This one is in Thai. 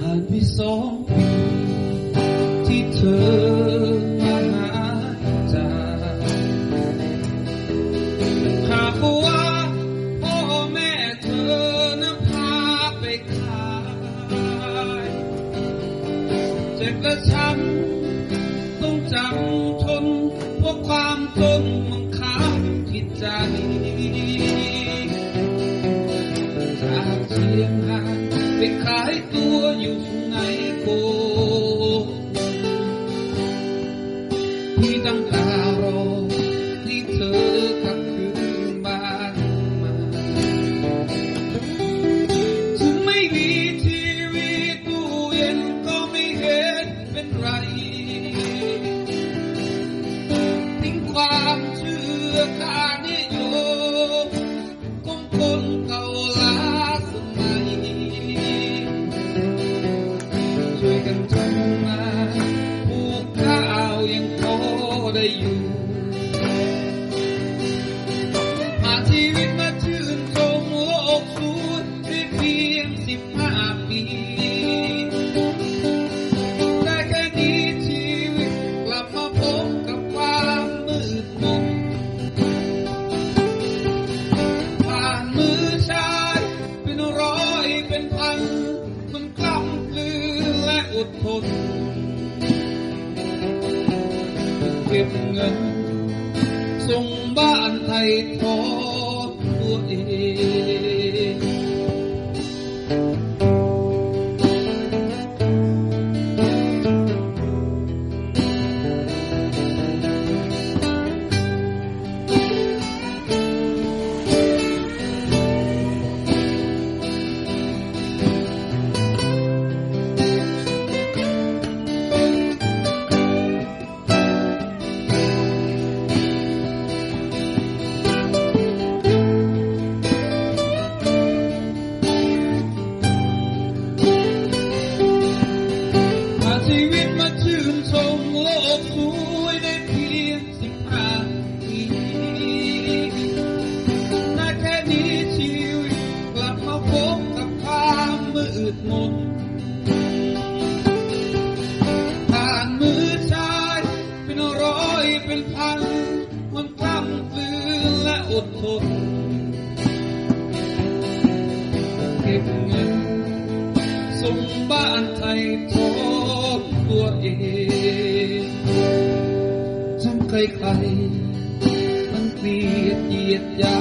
ผ่านไปสองปีที่เธอมาหาจากหากว่าพ่อแม่เธอนั้นพาไปขายเจ็บและช้ำต้องจำทนเพราะความจนมันค้างที่ใจจากเชียงรายไปขายตัว พี่ตั้ง ได้อยู่ผ่านชีวิตมาชื่นชมโลกสวยได้เพียงสิบห้าปีได้แค่นี้ชีวิตกลับมาพบกับความมืดมนผ่านมือชายเป็นร้อยเป็นพัน มันกล้ำกลืนและอดทน เก็บเงินส่ สวยได้เพียงสิบห้าปีได้แค่นี้ชีวิตกลับมาพบกับความมืดมนผ่านมือชายเป็นร้อยเป็นพันมันกล้ำกลืนและอดทนเก็บเงินส่งบ้านไทยทอดตัวเอง ใครๆมันเกลียดเหยียดยา